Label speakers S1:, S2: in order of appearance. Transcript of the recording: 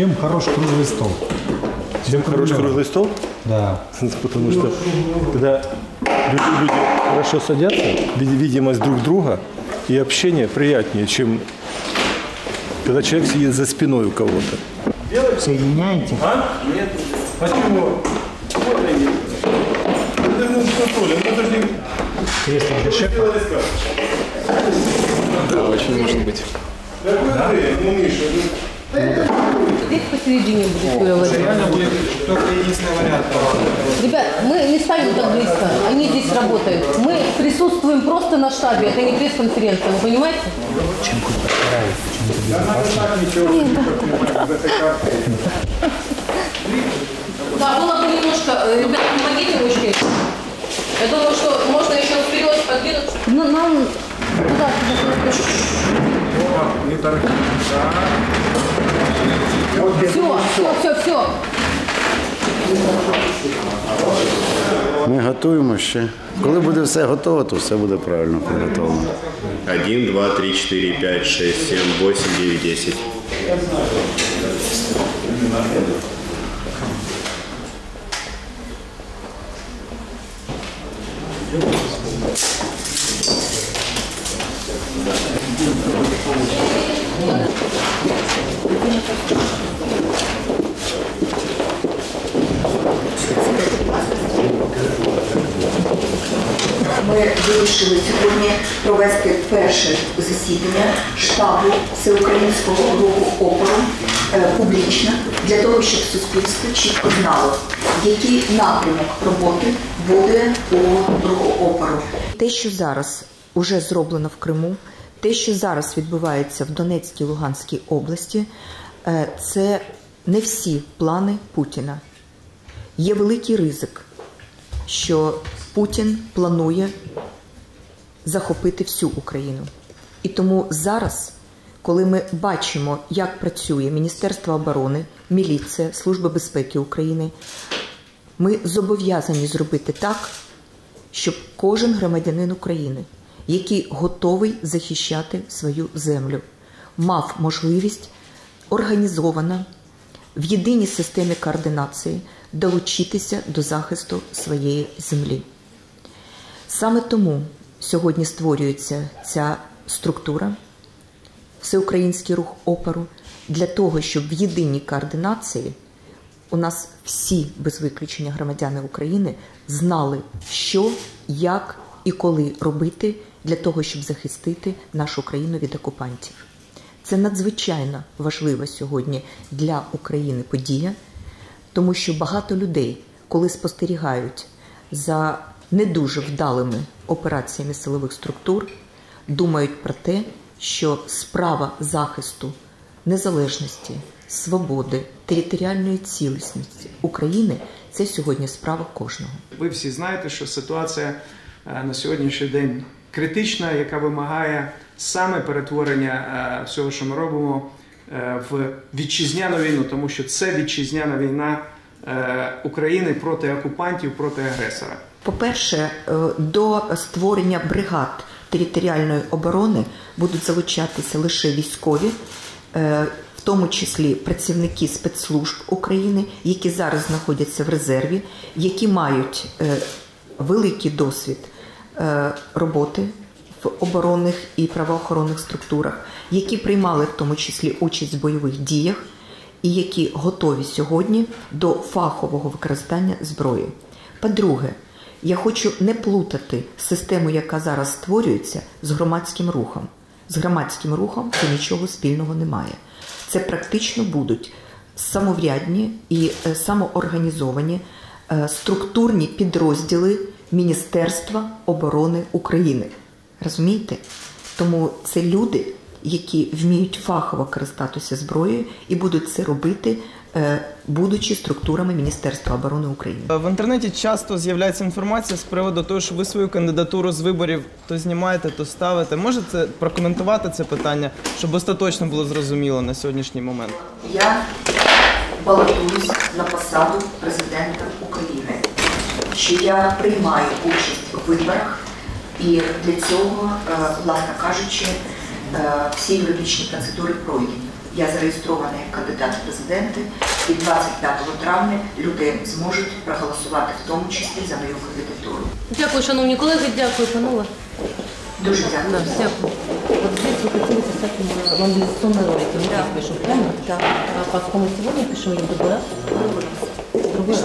S1: Чем хорош круглый стол?
S2: Чем хороший круглый стол?
S1: Да.
S2: Потому что когда люди, люди хорошо садятся, види- видимость друг друга и общение приятнее, чем когда человек сидит за спиной у кого-то.
S1: Соединяете?
S2: А? Нет. Почему? Вот они. Это не контроль, это же не
S1: Кресло для шефа.
S2: Какой ты? Ну, Миша, ну,
S3: Здесь посередине будет Владимировна.
S4: Реально будет только единственный вариант.
S3: Ребят, мы не ставим так близко, они здесь работают. Мы присутствуем просто на штабе, это не пресс-конференция, вы понимаете? Да, было бы немножко, э, ребят, помогите ручкой. Я думаю, что можно еще вперед подвинуться. Ну, нам туда, туда, Все, все, все, все.
S5: Ми готуємо ще. Коли буде все готово, то все буде правильно приготовлено.
S6: 1, 2, 3, 4, 5, 6, 7, 8, 9, 10.
S7: Ми вирішили сьогодні провести перше засідання штабу всеукраїнського руху опору е, публічно для того, щоб суспільство чітко знало, який напрямок роботи буде у руху опору. Те, що зараз уже зроблено в Криму, те, що зараз відбувається в Донецькій Луганській області, е, це не всі плани Путіна. Є великий ризик, що Путін планує захопити всю Україну. І тому зараз, коли ми бачимо, як працює Міністерство оборони, міліція, Служба безпеки України, ми зобов'язані зробити так, щоб кожен громадянин України, який готовий захищати свою землю, мав можливість організовано в єдиній системі координації долучитися до захисту своєї землі. Саме тому сьогодні створюється ця структура, всеукраїнський рух опору, для того, щоб в єдиній координації у нас всі без виключення громадяни України знали, що, як і коли робити для того, щоб захистити нашу країну від окупантів. Це надзвичайно важлива сьогодні для України подія, тому що багато людей, коли спостерігають за не дуже вдалими операціями силових структур, думають про те, що справа захисту незалежності, свободи, територіальної цілісності України це сьогодні справа кожного.
S4: Ви всі знаєте, що ситуація е, на сьогоднішній день критична, яка вимагає саме перетворення е, всього, що ми робимо, е, в вітчизняну війну, тому що це вітчизняна війна е, України проти окупантів, проти агресора.
S7: По-перше, до створення бригад територіальної оборони будуть залучатися лише військові, в тому числі працівники спецслужб України, які зараз знаходяться в резерві, які мають великий досвід роботи в оборонних і правоохоронних структурах, які приймали в тому числі участь в бойових діях і які готові сьогодні до фахового використання зброї. По-друге, я хочу не плутати систему, яка зараз створюється, з громадським рухом. З громадським рухом це нічого спільного немає. Це практично будуть самоврядні і е, самоорганізовані е, структурні підрозділи Міністерства оборони України. Розумієте? Тому це люди, які вміють фахово користатися зброєю і будуть це робити, е, будучи структурами Міністерства оборони України.
S8: В інтернеті часто з'являється інформація з приводу того, що ви свою кандидатуру з виборів то знімаєте, то ставите. Можете прокоментувати це питання, щоб остаточно було зрозуміло на сьогоднішній момент?
S7: Я балотуюсь на посаду президента України, що я приймаю участь у виборах, і для цього, е, власне кажучи, е, всі юридичні процедури пройдені. Я зареєстрована як кандидат в президенти, і 25 травня люди зможуть проголосувати в тому числі за мою кандидатуру.
S3: Дякую, шановні колеги, дякую, панове.
S7: Дуже дякую.
S3: Да, дякую. Вот здесь вы хотели писать м- мобилизационные ролики. Мы здесь пишем, правильно? Да. А по кому сегодня пишем ЕБД? Другой раз.